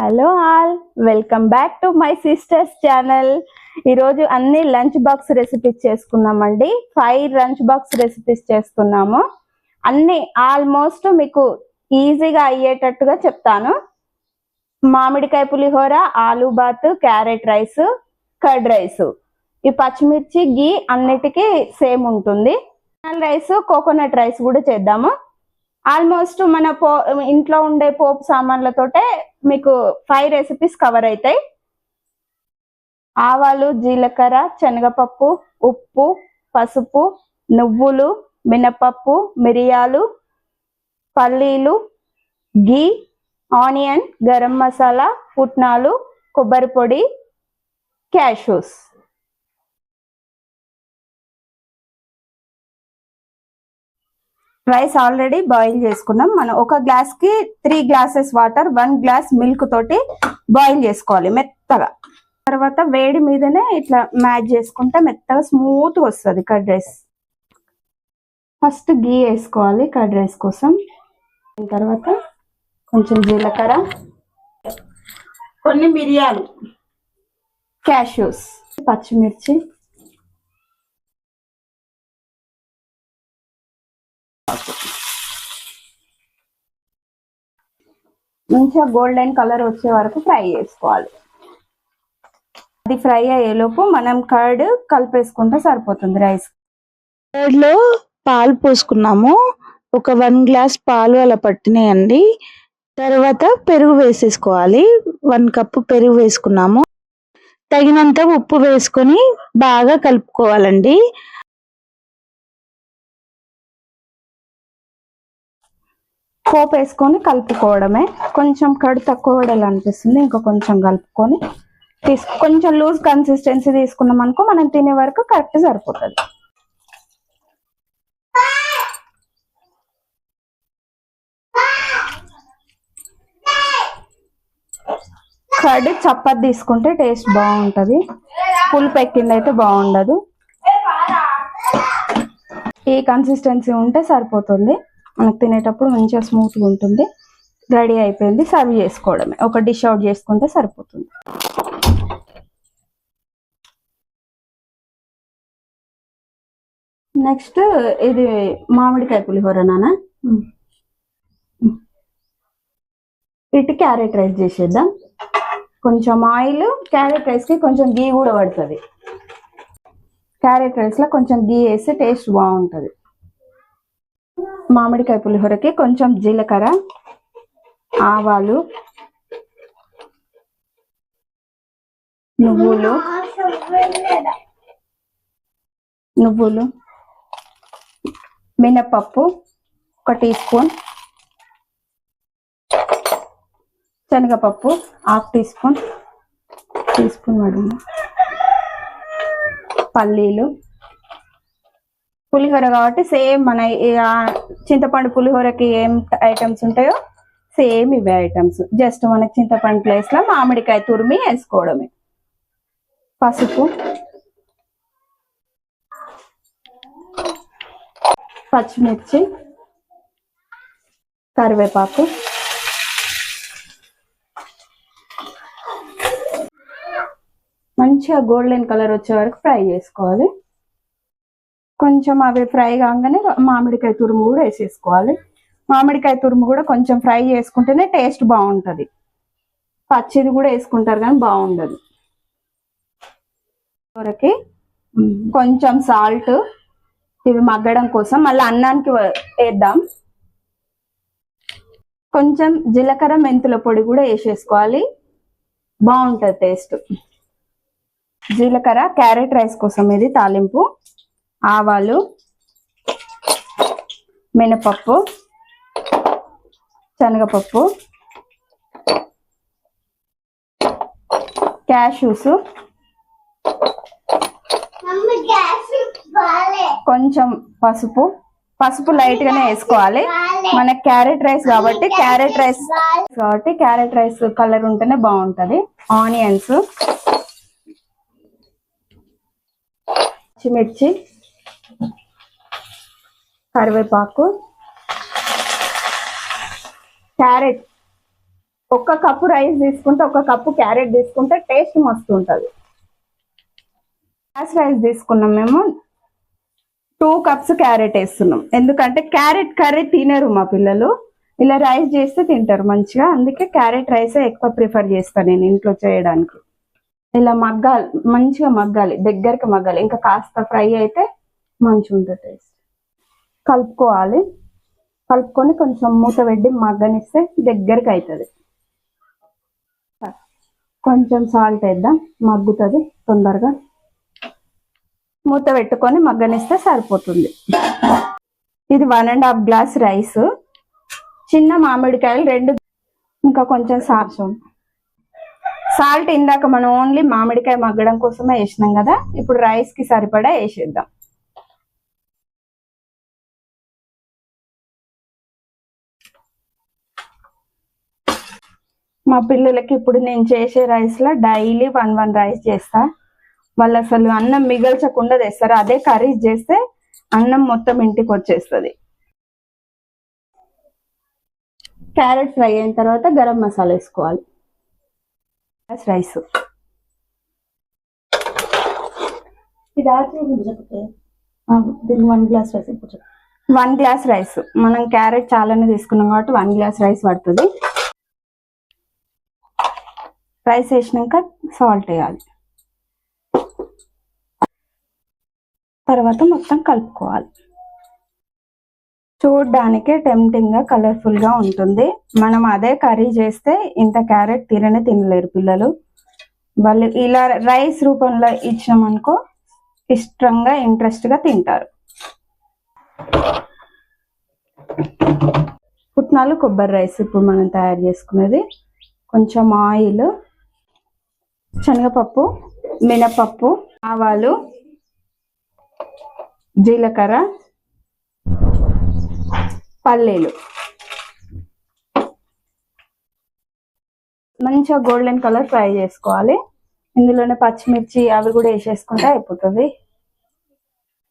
Hello all welcome back to my sisters channel ఈరోజు అన్ని lunch box recipes చేసుకున్నామండి. Five lunch box recipes చేస్తున్నాము అన్ని ఆల్మోస్ట్ మీకు ఈజీగా అయ్యేటట్టుగా చెప్తాను. మామిడికాయ పులిహోర ఆలు బాత్ క్యారెట్ రైస్ కర్డ్ రైస్. ఈ పచ్చిమిర్చి గీ అన్నిటికీ సేమ్ ఉంటుంది. రైస్ కోకోనట్ రైస్ కూడా చేద్దాము. ఆల్మోస్ట్ మన పో ఇంట్లో ఉండే పోపు సామాన్లతోటే మీకు ఫైవ్ రెసిపీస్ కవర్ అవుతాయి ఆవాలు జీలకర్ర శనగపప్పు ఉప్పు పసుపు నువ్వులు మినపప్పు మిరియాలు పల్లీలు గీ ఆనియన్ గరం మసాలా పుట్నాలు కొబ్బరి పొడి క్యాషూస్ రైస్ ఆల్రెడీ బాయిల్ చేసుకున్నాం. మనం ఒక గ్లాస్కి three glasses water one glass milk తోటి బాయిల్ చేసుకోవాలి మెత్తగా. తర్వాత వేడి మీదనే ఇట్లా మ్యాచ్ చేసుకుంటే మెత్తగా స్మూత్ వస్తుంది కర్డ్ రైస్. ఫస్ట్ గీ వేసుకోవాలి కర్డ్ రైస్ కోసం. తర్వాత కొంచెం జీలకర్ర కొన్ని మిరియాలు క్యాష్యూస్ పచ్చిమిర్చి మంచిగా గోల్డెన్ కలర్ వచ్చే వరకు ఫ్రై చేసుకోవాలి. అది ఫ్రై అయ్యేలోపు మనం కర్డ్ కలిపేసుకుంటే సరిపోతుంది రైస్. కర్డ్లో పాలు పోసుకున్నాము. ఒక వన్ గ్లాస్ పాలు అలా పట్టినాయండి. తర్వాత పెరుగు వేసేసుకోవాలి. వన్ కప్పు పెరుగు వేసుకున్నాము. తగినంత ఉప్పు వేసుకొని బాగా కలుపుకోవాలండి. పోపు వేసుకొని కలుపుకోవడమే. కొంచెం కడు తక్కువ పడాలి అనిపిస్తుంది ఇంకా కొంచెం కలుపుకొని తీసు కొంచెం లూజ్ కన్సిస్టెన్సీ తీసుకున్నాం అనుకో మనం తినే వరకు కరెక్ట్ సరిపోతుంది. కర్డ్ చపాతి తీసుకుంటే టేస్ట్ బాగుంటుంది. పులుపు ఎక్కింది అయితే బాగుండదు. ఈ కన్సిస్టెన్సీ ఉంటే సరిపోతుంది. మనకు తినేటప్పుడు మంచిగా స్మూత్గా ఉంటుంది. రెడీ అయిపోయింది. సర్వ్ చేసుకోవడమే. ఒక డిష్ అవుట్ చేసుకుంటే సరిపోతుంది. నెక్స్ట్ ఇది మామిడికాయ పులిహోర నాన్న. ఇటు క్యారెట్ రైస్ చేసేద్దాం. కొంచెం ఆయిల్ క్యారెట్ రైస్కి కొంచెం గీ కూడా పడుతుంది. క్యారెట్ రైస్లో కొంచెం గీ వేస్తే టేస్ట్ బాగుంటుంది. మామిడికాయ పులిహోరకి కొంచెం జీలకర్ర ఆవాలు నువ్వులు నువ్వులు మినపప్పు ఒక టీ స్పూన్ శనగపప్పు half teaspoon teaspoon పడింది పల్లీలు పులిహోర కాబట్టి సేమ్ మన చింతపండు పులిహోరకి ఏం ఐటమ్స్ ఉంటాయో సేమ్ ఇవే ఐటమ్స్. జస్ట్ మనకి చింతపండు ప్లేస్లో మామిడికాయ తురిమి వేసుకోవడమే. పసుపు. పచ్చిమిర్చి. కరివేపాకు. మంచిగా గోల్డెన్ కలర్ వచ్చే వరకు ఫ్రై చేసుకోవాలి. కొంచెం అవి ఫ్రై కాగానే మామిడికాయ తురుము కూడా వేసేసుకోవాలి. మామిడికాయ తురుము కూడా కొంచెం ఫ్రై చేసుకుంటేనే టేస్ట్ బాగుంటుంది. పచ్చిది కూడా వేసుకుంటారు కానీ బాగుండదు. కూరకి కొంచెం సాల్ట్ ఇవి మగ్గడం కోసం మళ్ళీ అన్నానికి వేద్దాం. కొంచెం జీలకర్ర మెంతుల పొడి కూడా వేసేసుకోవాలి. బాగుంటుంది టేస్ట్. జీలకర్ర క్యారెట్ రైస్ కోసం ఇది తాలింపు. ఆవాలు మినపప్పు శనగపప్పు క్యాషూస్ కొంచెం పసుపు. పసుపు లైట్ గానే వేసుకోవాలి. మన క్యారెట్ రైస్ కాబట్టి క్యారెట్ రైస్ కాబట్టి క్యారెట్ రైస్ కలర్ ఉంటేనే బాగుంటది. ఆనియన్స్ పచ్చిమిర్చి కరివేపాకు. క్యారెట్. ఒక్క కప్పు రైస్ తీసుకుంటే ఒక కప్పు క్యారెట్ తీసుకుంటే టేస్ట్ మస్తు ఉంటుంది. గ్యాస్ రైస్ తీసుకున్నాం మేము. టూ కప్స్ క్యారెట్ వేస్తున్నాం. ఎందుకంటే క్యారెట్ కర్రీ తినరు మా పిల్లలు. ఇలా రైస్ చేస్తే తింటారు మంచిగా. అందుకే క్యారెట్ రైస్ ఎక్కువ ప్రిఫర్ చేస్తాను నేను ఇంట్లో చేయడానికి. ఇలా మగ్గాలి మంచిగా మగ్గాలి దగ్గరికి మగ్గాలి. ఇంకా కాస్త ఫ్రై అయితే మంచిగా ఉంటుంది టేస్ట్. కలుపుకోవాలి. కలుపుకొని కొంచెం మూత పెట్టి మగ్గనిస్తే దగ్గరికి అవుతుంది కొంచెం సాల్ట్ వేద్దాం. మగ్గుతుంది తొందరగా. మూత పెట్టుకొని మగ్గనిస్తే సరిపోతుంది. ఇది one and half glass rice చిన్న మామిడికాయలు రెండు. ఇంకా కొంచెం సార్సం సాల్ట్ ఇందాక మనం ఓన్లీ మామిడికాయ మగ్గడం కోసమే వేసినాం కదా. ఇప్పుడు రైస్కి సరిపడా వేసేద్దాం. మా పిల్లలకి ఇప్పుడు నేను చేసే రైస్లో డైలీ వన్ వన్ రైస్ చేస్తా. వాళ్ళు అసలు అన్నం మిగల్చకుండా తెస్తారు అదే కర్రీ చేస్తే అన్నం మొత్తం ఇంటికి వచ్చేస్తుంది. క్యారెట్ ఫ్రై అయిన తర్వాత గరం మసాలా వేసుకోవాలి. రైస్ దీనికి one glass rice one glass rice మనం క్యారెట్ చాలానే తీసుకున్నాం కాబట్టి వన్ గ్లాస్ రైస్ పడుతుంది. రైస్ వేసినాక సాల్ట్ వేయాలి. తర్వాత మొత్తం కలుపుకోవాలి. చూడడానికి టెంప్టింగ్గా కలర్ఫుల్గా ఉంటుంది. మనం అదే కర్రీ చేస్తే ఇంత క్యారెట్ తిననే తినలేరు పిల్లలు. వాళ్ళు ఇలా రైస్ రూపంలో ఇచ్చినామనుకో ఇష్టంగా ఇంట్రెస్ట్గా తింటారు. పుట్నాలు కొబ్బరి రైస్ ఇప్పుడు మనం తయారు చేసుకునేది కొంచెం ఆయిల్ శనగపప్పు మినపప్పు ఆవాలు జీలకర్ర పల్లీలు. మంచిగా గోల్డెన్ కలర్ ఫ్రై చేసుకోవాలి. ఇందులోనే పచ్చిమిర్చి అవి కూడా వేసేసుకుంటే అయిపోతుంది.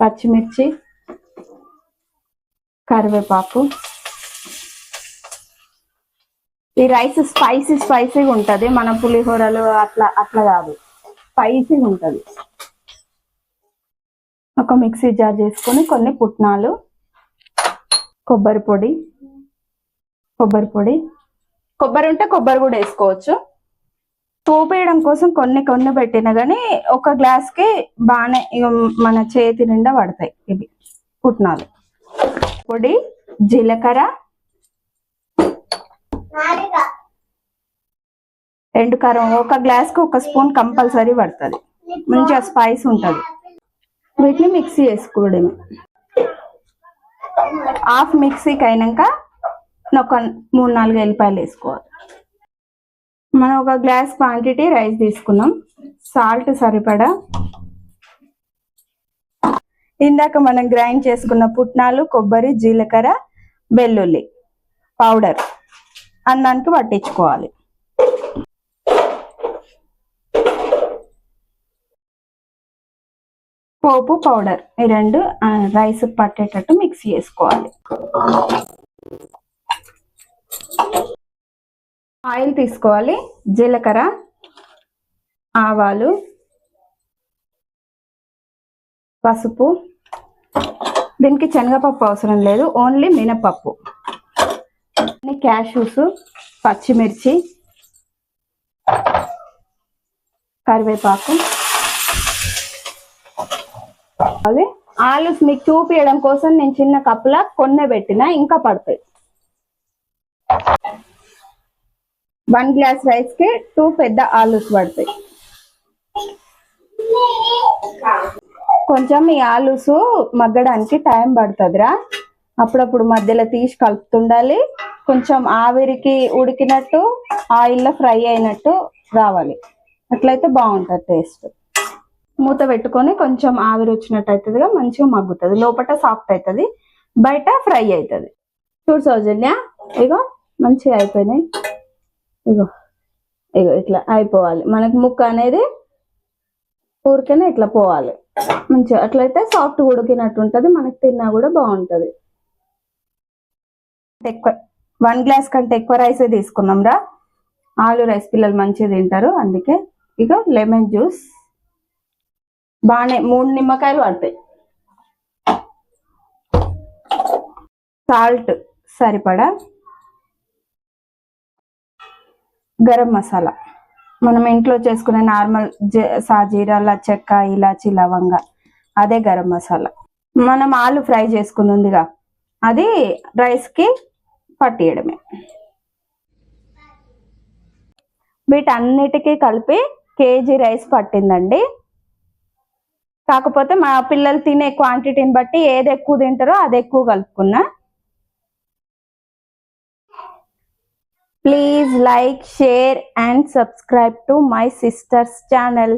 పచ్చిమిర్చి కరివేపాకు. ఈ రైస్ స్పైసీ స్పైసీగా ఉంటది. మన పులిహోరలు అట్లా అట్లా కాదు. స్పైసీగా ఉంటది. ఒక మిక్సీ జార్ చేసుకొని కొన్ని పుట్నాలు కొబ్బరి పొడి కొబ్బరి పొడి. కొబ్బరి ఉంటే కొబ్బరి కూడా వేసుకోవచ్చు. పోపేయడం కోసం కొన్ని కొన్ని పెట్టినా కానీ ఒక గ్లాస్కి బాగానే మన చేతి నిండా పడతాయి ఇవి పుట్నాలు. పొడి జీలకర్ర రెండు కారం ఒక గ్లాస్కి ఒక స్పూన్ కంపల్సరీ పడుతుంది. మంచిగా స్పైస్ ఉంటుంది. వీటిని మిక్సీ వేసుకోవడం హాఫ్ మిక్సీకి అయినాక ఒక మూడు నాలుగు ఎల్లిపాయలు వేసుకోవాలి. మనం ఒక గ్లాస్ క్వాంటిటీ రైస్ తీసుకున్నాం. సాల్ట్ సరిపడా. ఇందాక మనం గ్రైండ్ చేసుకున్న పుట్నాలు కొబ్బరి జీలకర్ర వెల్లుల్లి పౌడర్. అన్నానికి పట్టించుకోవాలి. పోపు పౌడర్ ఈ రెండు రైస్ పట్టేటట్టు మిక్స్ చేసుకోవాలి. ఆయిల్ తీసుకోవాలి జీలకర్ర ఆవాలు పసుపు. దీనికి శనగపప్పు అవసరం లేదు ఓన్లీ మినపప్పు. క్యాషూస్ పచ్చిమిర్చి కరివేపాకు. అదే ఆలు మీకు చూపించడం కోసం నేను చిన్న కప్పులా కొన్నే పెట్టిన ఇంకా పడతాయి. వన్ గ్లాస్ రైస్కి టూ పెద్ద ఆలూస్ పడతాయి. కొంచెం ఈ ఆలూసు మగ్గడానికి టైం పడుతుందిరా. అప్పుడప్పుడు మధ్యలో తీసి కలుపుతుండాలి. కొంచెం ఆవిరికి ఉడికినట్టు ఆయిల్లో ఫ్రై అయినట్టు రావాలి. అట్లయితే బాగుంటుంది టేస్ట్. మూత పెట్టుకొని కొంచెం ఆవిరి వచ్చినట్టు అవుతుందిగా మంచిగా మగ్గుతుంది. లోపల సాఫ్ట్ అవుతుంది బయట ఫ్రై అవుతుంది చూడు సౌజన్య ఇగో మంచిగా అయిపోయినాయి. ఇగో ఇగో ఇట్లా అయిపోవాలి. మనకి ముక్క అనేది ఊరికనే ఇట్లా పోవాలి. మంచిగా అట్లయితే సాఫ్ట్ ఉడికినట్టు ఉంటుంది మనకి తిన్నా కూడా బాగుంటుంది. ఎక్కువ వన్ గ్లాస్ కంటే ఎక్కువ రైస్ తీసుకున్నాం రా. ఆలు రైస్ పిల్లలు మంచిగా తింటారు అందుకే ఇక లెమన్ జ్యూస్ బాగానే మూడు నిమ్మకాయలు పడతాయి. సాల్ట్ సరిపడా. గరం మసాలా. మనం ఇంట్లో చేసుకునే నార్మల్ సాజీరాల చెక్క ఇలాచి లవంగ అదే గరం మసాలా. మనం ఆలు ఫ్రై చేసుకుని అది రైస్కి పట్టేయడమే. వీటన్నిటికీ కలిపి కేజీ రైస్ పట్టిందండి. కాకపోతే మా పిల్లలు తినే క్వాంటిటీని బట్టి ఏది ఎక్కువ తింటారో అది ఎక్కువ కలుపుకున్నా. Please like share and subscribe to my sisters channel.